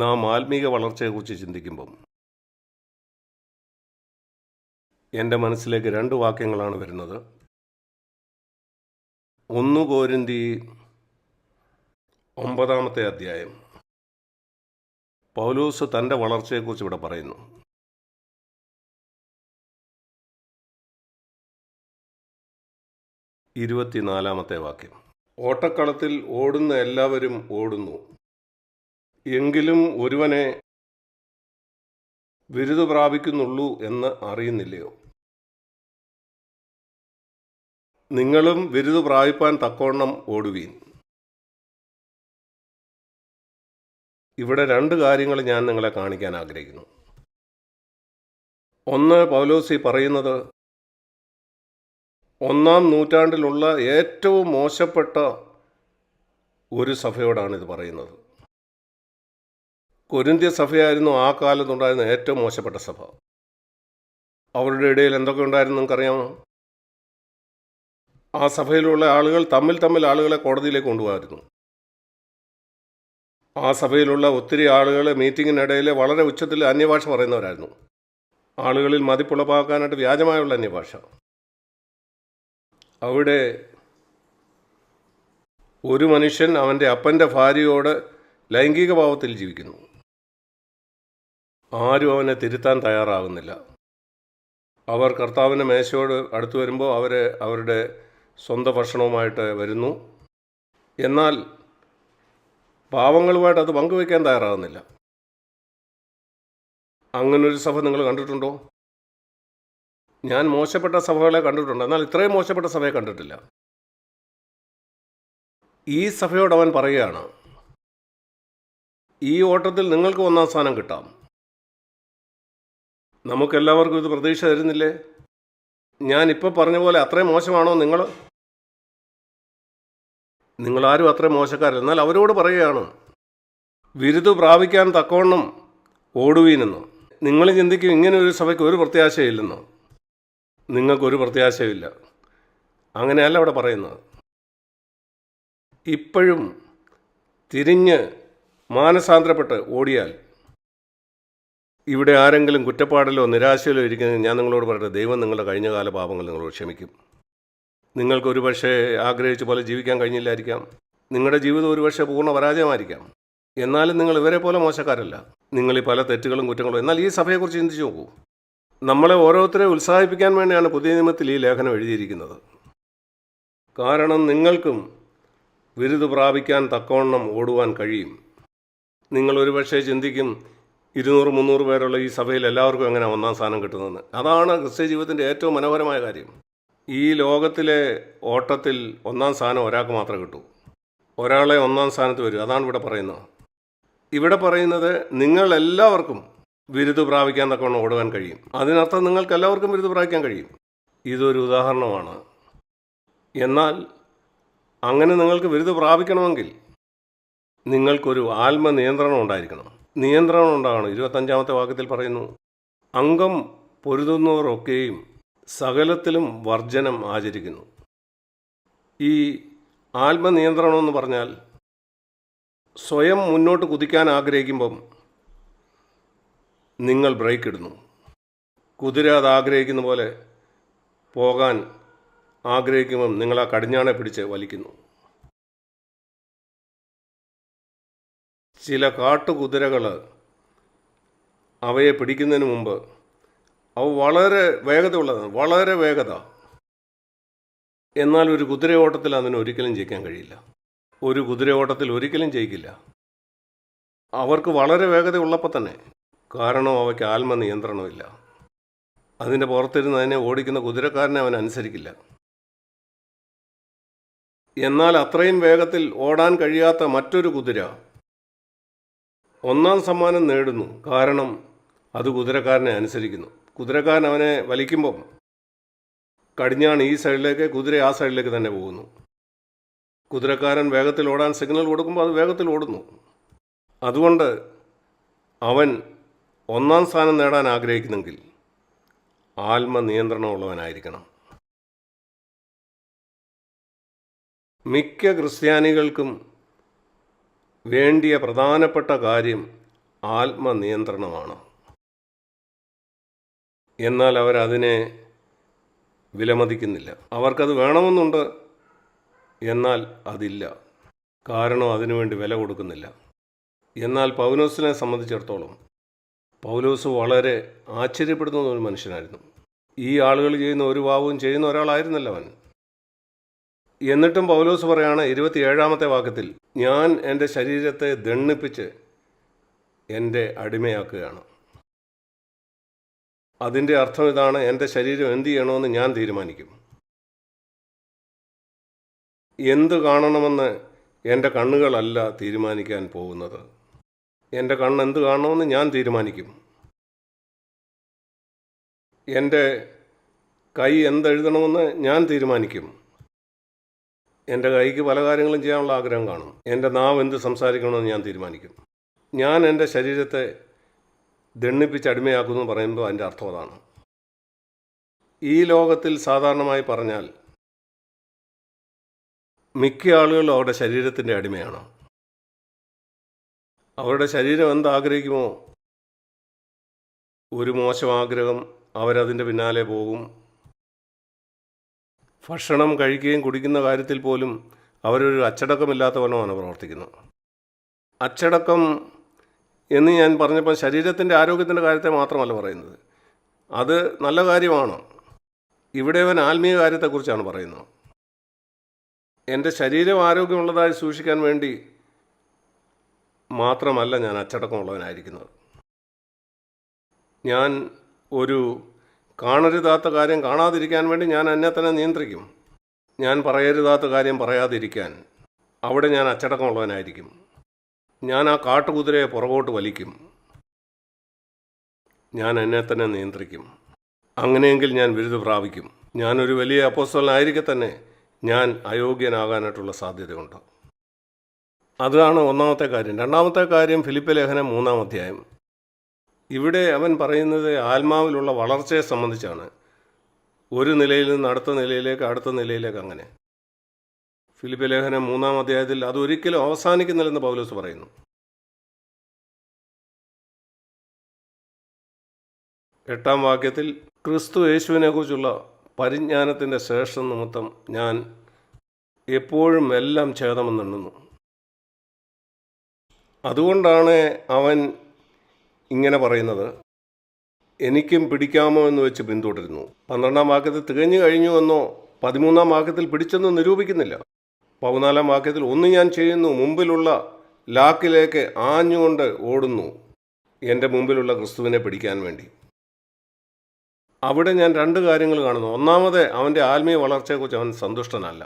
നാം ആത്മീക വളർച്ചയെക്കുറിച്ച് ചിന്തിക്കുമ്പം എന്റെ മനസ്സിലേക്ക് രണ്ട് വാക്യങ്ങളാണ് വരുന്നത്. ഒന്ന് കോരിന്തി ഒമ്പതാമത്തെ അധ്യായം. പൗലൂസ് തന്റെ വളർച്ചയെക്കുറിച്ച് ഇവിടെ പറയുന്നു. ഇരുപത്തിനാലാമത്തെ വാക്യം. ഓട്ടക്കളത്തിൽ ഓടുന്ന എല്ലാവരും ഓടുന്നു. എങ്കിലും ഒരുവനെ ബിരുദ പ്രാപിക്കുന്നുള്ളൂ എന്ന് അറിയുന്നില്ലയോ? നിങ്ങളും ബിരുദ പ്രാപിപ്പാൻ തക്കോണ്ണം ഓടുവീൻ. ഇവിടെ രണ്ട് കാര്യങ്ങൾ ഞാൻ നിങ്ങളെ കാണിക്കാൻ ആഗ്രഹിക്കുന്നു. ഒന്ന് പൗലോസി പറയുന്നത് ഒന്നാം നൂറ്റാണ്ടിലുള്ള ഏറ്റവും മോശപ്പെട്ട ഒരു സഭയോടാണ് ഇത് പറയുന്നത്. കൊരിന്ത്യ സഭയായിരുന്നു ആ കാലത്തുണ്ടായിരുന്ന ഏറ്റവും മോശപ്പെട്ട സഭ. അവരുടെ ഇടയിൽ എന്തൊക്കെ ഉണ്ടായിരുന്നു നിങ്ങൾക്കറിയാമോ? ആ സഭയിലുള്ള ആളുകൾ തമ്മിൽ തമ്മിൽ ആളുകളെ കോടതിയിലേക്ക് കൊണ്ടുപോകായിരുന്നു ആ സഭയിലുള്ള ഒത്തിരി ആളുകൾ മീറ്റിങ്ങിനിടയിൽ വളരെ ഉച്ചത്തിൽ അന്യഭാഷ പറയുന്നവരായിരുന്നു. ആളുകളിൽ മതിപ്പുളപ്പാക്കാനായിട്ട് വ്യാജമായുള്ള അന്യഭാഷ. അവിടെ ഒരു മനുഷ്യൻ അവന്റെ അപ്പന്റെ ഭാര്യയോട് ലൈംഗിക ഭാവത്തിൽ ജീവിക്കുന്നു. ആരും അവനെ തിരുത്താൻ തയ്യാറാകുന്നില്ല അവർ കർത്താവിന്റെ മേശയോട് അടുത്തു വരുമ്പോൾ അവർ അവരുടെ സ്വന്തം ഭക്ഷണവുമായിട്ട് വരുന്നു. എന്നാൽ പാവങ്ങളുമായിട്ട് അത് പങ്കുവയ്ക്കാൻ തയ്യാറാകുന്നില്ല അങ്ങനൊരു സഭ നിങ്ങൾ കണ്ടിട്ടുണ്ടോ? ഞാൻ മോശപ്പെട്ട സഭകളെ കണ്ടിട്ടുണ്ട്. എന്നാൽ ഇത്രയും മോശപ്പെട്ട സഭയെ കണ്ടിട്ടില്ല. ഈ സഭയോട് അവൻ പറയുകയാണ് ഈ ഓട്ടത്തിൽ നിങ്ങൾക്ക് ഒന്നാം സ്ഥാനം കിട്ടാം. നമുക്കെല്ലാവർക്കും ഇത് പ്രതീക്ഷ തരുന്നില്ലേ? ഞാൻ ഇപ്പോൾ പറഞ്ഞ പോലെ അത്രയും മോശമാണോ നിങ്ങൾ നിങ്ങളാരും അത്രയും മോശക്കാരല്ല. എന്നാൽ അവരോട് പറയുകയാണ്. വിരുദ് പ്രാപിക്കാൻ തക്കവണ്ണം ഓടുവീനെന്നു നിങ്ങൾ ചിന്തിക്കും ഇങ്ങനെ ഒരു സഭയ്ക്ക് ഒരു പ്രത്യാശയില്ലെന്നോ. നിങ്ങൾക്കൊരു പ്രത്യാശയില്ല. അങ്ങനെയല്ല അവിടെ പറയുന്നത്. ഇപ്പോഴും തിരിഞ്ഞ് മാനസാന്തരപ്പെട്ട് ഓടിയാൽ ഇവിടെ ആരെങ്കിലും കുറ്റപ്പാടിലോ നിരാശയിലോ ഇരിക്കുന്ന ഞാൻ നിങ്ങളോട് പറയട്ടെ ദൈവം നിങ്ങളുടെ കഴിഞ്ഞകാല പാപങ്ങൾ നിങ്ങളോട് ക്ഷമിക്കും. നിങ്ങൾക്ക് ഒരു പക്ഷേ ആഗ്രഹിച്ച പോലെ ജീവിക്കാൻ കഴിഞ്ഞില്ലായിരിക്കാം. നിങ്ങളുടെ ജീവിതം ഒരു പക്ഷേ പൂർണ പരാജയമായിരിക്കാം. എന്നാലും നിങ്ങൾ ഇവരെ പോലെ മോശക്കാരല്ല. നിങ്ങൾ ഈ പല തെറ്റുകളും കുറ്റങ്ങളും എന്നാൽ ഈ സഭയെക്കുറിച്ച് ചിന്തിച്ചു നോക്കൂ. നമ്മളെ ഓരോരുത്തരെ ഉത്സാഹിപ്പിക്കാൻ വേണ്ടിയാണ് പുതിയ നിയമത്തിൽ ഈ ലേഖനം എഴുതിയിരിക്കുന്നത്. കാരണം നിങ്ങൾക്കും വിരുദ് പ്രാപിക്കാൻ തക്കവണ്ണം ഓടുവാൻ കഴിയും. നിങ്ങൾ ഒരുപക്ഷെ ചിന്തിക്കും ഇരുന്നൂറ് മുന്നൂറ് പേരുള്ള ഈ സഭയിൽ എല്ലാവർക്കും എങ്ങനെ ഒന്നാം സ്ഥാനം കിട്ടുന്നതെന്ന്. അതാണ് ക്രിസ്ത്യ ജീവിതത്തിന്റെ ഏറ്റവും മനോഹരമായ കാര്യം. ഈ ലോകത്തിലെ ഓട്ടത്തിൽ ഒന്നാം സ്ഥാനം ഒരാൾക്ക് മാത്രം കിട്ടൂ. ഒരാളെ ഒന്നാം സ്ഥാനത്ത് വരും. അതാണ് ഇവിടെ പറയുന്നത്. ഇവിടെ പറയുന്നത് നിങ്ങൾ എല്ലാവർക്കും ബിരുദ പ്രാപിക്കാൻ തക്കവണ്ണം ഓടുവാൻ കഴിയും. അതിനർത്ഥം നിങ്ങൾക്ക് എല്ലാവർക്കും ബിരുദ പ്രാപിക്കാൻ കഴിയും. ഇതൊരു ഉദാഹരണമാണ്. എന്നാൽ അങ്ങനെ നിങ്ങൾക്ക് ബിരുദ പ്രാപിക്കണമെങ്കിൽ നിങ്ങൾക്കൊരു ആത്മനിയന്ത്രണം ഉണ്ടായിരിക്കണം. നിയന്ത്രണം ഉണ്ടാകണം. ഇരുപത്തഞ്ചാമത്തെ വാക്യത്തിൽ പറയുന്നു അംഗം പൊരുതുന്നവരൊക്കെയും സകലത്തിലും വർജനം ആചരിക്കുന്നു. ഈ ആത്മനിയന്ത്രണം എന്ന് പറഞ്ഞാൽ സ്വയം മുന്നോട്ട് കുതിക്കാൻ ആഗ്രഹിക്കുമ്പം നിങ്ങൾ ബ്രേക്ക് ഇടുന്നു. കുതിര അത് ആഗ്രഹിക്കുന്ന പോലെ പോകാൻ ആഗ്രഹിക്കുമ്പം നിങ്ങൾ ആ കടിഞ്ഞാണെ പിടിച്ച് വലിക്കുന്നു. ചില കാട്ടുകുതിരകൾ അവയെ പിടിക്കുന്നതിന് മുമ്പ് അവ വളരെ വേഗത ഉള്ളതാണ് വളരെ വേഗത. എന്നാൽ ഒരു കുതിരയോട്ടത്തിൽ അതിന് ഒരിക്കലും ജയിക്കാൻ കഴിയില്ല. ഒരു കുതിരയോട്ടത്തിൽ ഒരിക്കലും ജയിക്കില്ല. അവർക്ക് വളരെ വേഗത ഉള്ളപ്പോൾ തന്നെ. കാരണം അവയ്ക്ക് ആത്മനിയന്ത്രണമില്ല. അതിന്റെ പുറത്തിരുന്ന് അതിനെ ഓടിക്കുന്ന കുതിരക്കാരനെ അവൻ അനുസരിക്കില്ല. എന്നാൽ അത്രയും വേഗത്തിൽ ഓടാൻ കഴിയാത്ത മറ്റൊരു കുതിര ഒന്നാം സമ്മാനം നേടുന്നു. കാരണം അത് കുതിരക്കാരനെ അനുസരിക്കുന്നു. കുതിരക്കാരൻ അവനെ വലിക്കുമ്പം കടിഞ്ഞാണ് ഈ സൈഡിലേക്ക് കുതിര ആ സൈഡിലേക്ക് തന്നെ പോകുന്നു. കുതിരക്കാരൻ വേഗത്തിൽ ഓടാൻ സിഗ്നൽ കൊടുക്കുമ്പോൾ അത് വേഗത്തിൽ ഓടുന്നു. അതുകൊണ്ട് അവൻ ഒന്നാം സ്ഥാനം നേടാൻ ആഗ്രഹിക്കുന്നെങ്കിൽ ആത്മനിയന്ത്രണമുള്ളവനായിരിക്കണം. മിക്ക ക്രിസ്ത്യാനികൾക്കും വേണ്ടിയ പ്രധാനപ്പെട്ട കാര്യം ആത്മനിയന്ത്രണമാണ്. എന്നാൽ അവരതിനെ വിലമതിക്കുന്നില്ല. അവർക്കത് വേണമെന്നുണ്ട് എന്നാൽ അതില്ല. കാരണം അതിനുവേണ്ടി വില കൊടുക്കുന്നില്ല. എന്നാൽ പൗലോസിനെ സംബന്ധിച്ചിടത്തോളം പൗലോസ് വളരെ ആശ്ചര്യപ്പെടുന്ന ഒരു മനുഷ്യനായിരുന്നു. ഈ ആളുകൾ ചെയ്യുന്ന ഒരു ഭാവവും ചെയ്യുന്ന ഒരാളായിരുന്നല്ല അവൻ എന്നിട്ടും പൗലോസ് പറയാണ് ഇരുപത്തിയേഴാമത്തെ വാക്യത്തിൽ ഞാൻ എന്റെ ശരീരത്തെ ദണ്ണിപ്പിച്ച് എന്റെ അടിമയാക്കുകയാണ്. അതിന്റെ അർത്ഥം ഇതാണ് എന്റെ ശരീരം എന്ത് ചെയ്യണമെന്ന് ഞാൻ തീരുമാനിക്കും. എന്ത് കാണണമെന്ന് എന്റെ കണ്ണുകളല്ല തീരുമാനിക്കാൻ പോകുന്നത്. എന്റെ കണ്ണ് എന്ത് കാണണമെന്ന് ഞാൻ തീരുമാനിക്കും. എന്റെ കൈ എന്തെഴുതണമെന്ന് ഞാൻ തീരുമാനിക്കും. എന്റെ കൈക്ക് പല കാര്യങ്ങളും ചെയ്യാനുള്ള ആഗ്രഹം കാണും. എന്റെ നാവ് എന്ത് സംസാരിക്കണമെന്ന് ഞാൻ തീരുമാനിക്കും. ഞാൻ എന്റെ ശരീരത്തെ ദണ്ണിപ്പിച്ച് അടിമയാക്കുന്നു പറയുമ്പോൾ അതിന്റെ അർത്ഥം അതാണ്. ഈ ലോകത്തിൽ സാധാരണമായി പറഞ്ഞാൽ മിക്ക ആളുകളും അവരുടെ ശരീരത്തിന്റെ അടിമയാണ്. അവരുടെ ശരീരം എന്താഗ്രഹിക്കുമോ? ഒരു മോശം ആഗ്രഹം അവരതിന്റെ പിന്നാലെ പോകും. ഭക്ഷണം കഴിക്കുകയും കുടിക്കുന്ന കാര്യത്തിൽ പോലും അവരൊരു അച്ചടക്കമില്ലാത്ത വണ്ണമാണ് പ്രവർത്തിക്കുന്നത്. അച്ചടക്കം എന്ന് ഞാൻ പറഞ്ഞപ്പോൾ ശരീരത്തിന്റെ ആരോഗ്യത്തിന്റെ കാര്യത്തെ മാത്രമല്ല പറയുന്നത്. അത് നല്ല കാര്യമാണ്. ഇവിടെ അവൻ ആത്മീയ കാര്യത്തെക്കുറിച്ചാണ് പറയുന്നത്. എന്റെ ശരീരം ആരോഗ്യമുള്ളതായി സൂക്ഷിക്കാൻ വേണ്ടി മാത്രമല്ല ഞാൻ അച്ചടക്കമുള്ളവനായിരിക്കുന്നത്. ഞാൻ ഒരു കാണരുതാത്ത കാര്യം കാണാതിരിക്കാൻ വേണ്ടി ഞാൻ എന്നെ തന്നെ നിയന്ത്രിക്കും. ഞാൻ പറയരുതാത്ത കാര്യം പറയാതിരിക്കാൻ അവിടെ ഞാൻ അച്ചടക്കമുള്ളവനായിരിക്കും. ഞാൻ ആ കാട്ടുകുതിരയെ പുറകോട്ട് വലിക്കും. ഞാൻ എന്നെ തന്നെ നിയന്ത്രിക്കും. അങ്ങനെയെങ്കിൽ ഞാൻ ബിരുദ പ്രാപിക്കും. ഞാനൊരു വലിയ അപ്പോസ്റ്റലായിരിക്കെ തന്നെ ഞാൻ അയോഗ്യനാകാനായിട്ടുള്ള സാധ്യതയുണ്ട്. അതാണ് ഒന്നാമത്തെ കാര്യം. രണ്ടാമത്തെ കാര്യം ഫിലിപ്പ് ലേഖനം മൂന്നാം അധ്യായം. ഇവിടെ അവൻ പറയുന്നത് ആത്മാവിലുള്ള വളർച്ചയെ സംബന്ധിച്ചാണ്. ഒരു നിലയിൽ നിന്ന് അടുത്ത നിലയിലേക്ക് അടുത്ത നിലയിലേക്ക് അങ്ങനെ. ഫിലിപ്പ് ലേഖനം മൂന്നാം അധ്യായത്തിൽ അതൊരിക്കലും അവസാനിക്കുന്നില്ലെന്ന് പൗലോസ് പറയുന്നു. എട്ടാം വാക്യത്തിൽ ക്രിസ്തു യേശുവിനെക്കുറിച്ചുള്ള പരിജ്ഞാനത്തിന്റെ ശേഷം നിമിത്തം ഞാൻ എപ്പോഴും എല്ലാം ഛേദമെന്നെണ്ണുന്നു അതുകൊണ്ടാണ് അവൻ ഇങ്ങനെ പറയുന്നത് എനിക്കും പിടിക്കാമോ എന്ന് വെച്ച് പിന്തുടരുന്നു. പന്ത്രണ്ടാം വാക്യത്തിൽ തികഞ്ഞു കഴിഞ്ഞു എന്നോ പതിമൂന്നാം വാക്യത്തിൽ പിടിച്ചെന്ന് നിരൂപിക്കുന്നില്ല. പതിനാലാം വാക്യത്തിൽ ഒന്ന് ഞാൻ ചെയ്യുന്നു മുമ്പിലുള്ള ലാക്കിലേക്ക് ആഞ്ഞുകൊണ്ട് ഓടുന്നു എന്റെ മുമ്പിലുള്ള ക്രിസ്തുവിനെ പിടിക്കാൻ വേണ്ടി. അവിടെ ഞാൻ രണ്ട് കാര്യങ്ങൾ കാണുന്നു. ഒന്നാമത് അവന്റെ ആത്മീയ വളർച്ചയെക്കുറിച്ച് അവൻ സന്തുഷ്ടനല്ല.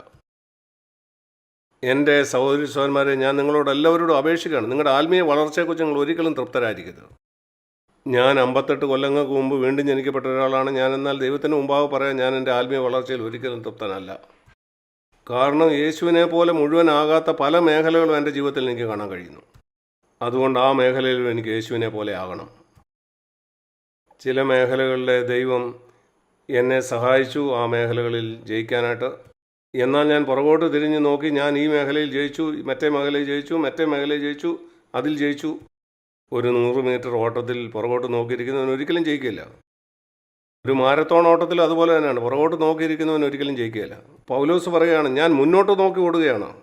എന്റെ സഹോദരി സഹോദരന്മാരെ ഞാൻ നിങ്ങളോട് എല്ലാവരോടും അപേക്ഷിക്കുകയാണ്. നിങ്ങളുടെ ആത്മീയ വളർച്ചയെക്കുറിച്ച് നിങ്ങൾ ഒരിക്കലും തൃപ്തരായിരിക്കരുത്. ഞാൻ അമ്പത്തെട്ട് കൊല്ലങ്ങൾക്ക് മുമ്പ് വീണ്ടും ജനിക്കപ്പെട്ട ഒരാളാണ്. ഞാൻ എന്നാൽ ദൈവത്തിന് മുമ്പാകെ പറയാൻ ഞാൻ എന്റെ ആത്മീയ വളർച്ചയിൽ ഒരിക്കലും തൃപ്തനല്ല. കാരണം യേശുവിനെ പോലെ മുഴുവനാകാത്ത പല മേഖലകളും എന്റെ ജീവിതത്തിൽ എനിക്ക് കാണാൻ കഴിയുന്നു. അതുകൊണ്ട് ആ മേഖലയിലും എനിക്ക് യേശുവിനെ പോലെ ആകണം. ചില മേഖലകളിലെ ദൈവം എന്നെ സഹായിച്ചു ആ മേഖലകളിൽ ജയിക്കാനായിട്ട്. എന്നാൽ ഞാൻ പുറകോട്ട് തിരിഞ്ഞ് നോക്കി ഞാൻ ഈ മേഖലയിൽ ജയിച്ചു മറ്റേ മേഖലയിൽ ജയിച്ചു മറ്റേ മേഖലയിൽ ജയിച്ചു അതിൽ ജയിച്ചു. ഒരു നൂറ് മീറ്റർ ഓട്ടത്തിൽ പുറകോട്ട് നോക്കിയിരിക്കുന്നവൻ ഒരിക്കലും ജയിക്കില്ല ഒരു മാരത്തോൺ ഓട്ടത്തിൽ അതുപോലെ തന്നെയാണ്. പുറകോട്ട് നോക്കിയിരിക്കുന്നവൻ ഒരിക്കലും ജയിക്കുകയില്ല. പൗലോസ് പറയുകയാണ് ഞാൻ മുന്നോട്ട് നോക്കി ഓടുകയാണ്?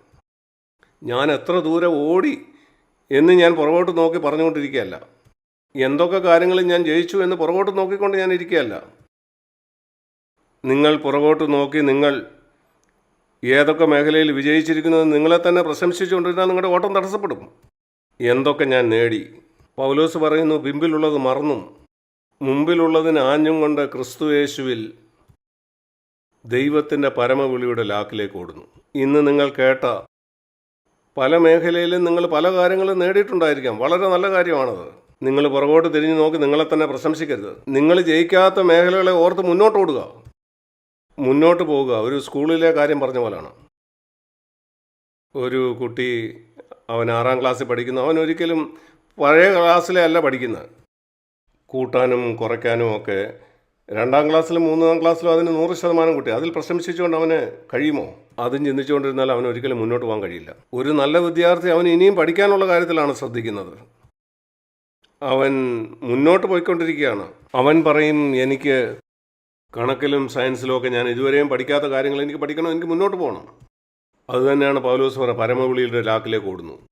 ഞാൻ എത്ര ദൂരെ ഓടി എന്ന് ഞാൻ പുറകോട്ട് നോക്കി പറഞ്ഞുകൊണ്ടിരിക്കുകയല്ല. എന്തൊക്കെ കാര്യങ്ങളിൽ ഞാൻ ജയിച്ചു എന്ന് പുറകോട്ട് നോക്കിക്കൊണ്ട് ഞാൻ ഇരിക്കുകയല്ല. നിങ്ങൾ പുറകോട്ട് നോക്കി നിങ്ങൾ ഏതൊക്കെ മേഖലയിൽ വിജയിച്ചിരിക്കുന്നത് നിങ്ങളെ തന്നെ പ്രശംസിച്ചുകൊണ്ടിരുന്നാൽ നിങ്ങളുടെ ഓട്ടം തടസ്സപ്പെടും. എന്തൊക്കെ ഞാൻ നേടി പൗലോസ് പറയുന്നു പിമ്പിലുള്ളത് മറന്നും. മുമ്പിലുള്ളതിന് ആഞ്ഞും കൊണ്ട് ക്രിസ്തു യേശുവിൽ ദൈവത്തിന്റെ പരമവിളിയുടെ ലാക്കിലേക്ക് ഓടുന്നു. ഇന്ന് നിങ്ങൾ കേട്ട പല മേഖലയിലും നിങ്ങൾ പല കാര്യങ്ങളും നേടിയിട്ടുണ്ടായിരിക്കാം. വളരെ നല്ല കാര്യമാണത്. നിങ്ങൾ പുറകോട്ട് തിരിഞ്ഞു നോക്കി നിങ്ങളെ തന്നെ പ്രശംസിക്കരുത്. നിങ്ങൾ ജയിക്കാത്ത മേഖലകളെ ഓർത്ത് മുന്നോട്ട് ഓടുക. മുന്നോട്ട് പോവുക. ഒരു സ്കൂളിലെ കാര്യം പറഞ്ഞ പോലാണ്. ഒരു കുട്ടി അവൻ ആറാം ക്ലാസ്സിൽ പഠിക്കുന്നു. അവൻ ഒരിക്കലും പഴയ ക്ലാസ്സിലെ അല്ല പഠിക്കുന്നത്. കൂട്ടാനും കുറയ്ക്കാനും ഒക്കെ രണ്ടാം ക്ലാസ്സിലും മൂന്നാം ക്ലാസ്സിലും അതിന് നൂറ് ശതമാനം കുട്ടി. അതിൽ പ്രശംസിച്ചുകൊണ്ട് അവന് കഴിയുമോ? അതും ചിന്തിച്ചുകൊണ്ടിരുന്നാൽ അവൻ ഒരിക്കലും മുന്നോട്ട് പോകാൻ കഴിയില്ല. ഒരു നല്ല വിദ്യാർത്ഥി അവൻ ഇനിയും പഠിക്കാനുള്ള കാര്യത്തിലാണ് ശ്രദ്ധിക്കുന്നത്. അവൻ മുന്നോട്ട് പോയിക്കൊണ്ടിരിക്കുകയാണ്. അവൻ പറയും എനിക്ക് കണക്കിലും സയൻസിലും ഒക്കെ ഞാൻ ഇതുവരെയും പഠിക്കാത്ത കാര്യങ്ങൾ എനിക്ക് പഠിക്കണം എനിക്ക് മുന്നോട്ട് പോകണം. അതുതന്നെയാണ് പൗലോസ് പറ പരമവിളിയുടെ ലാക്കിലേക്ക് ഓടുന്നു.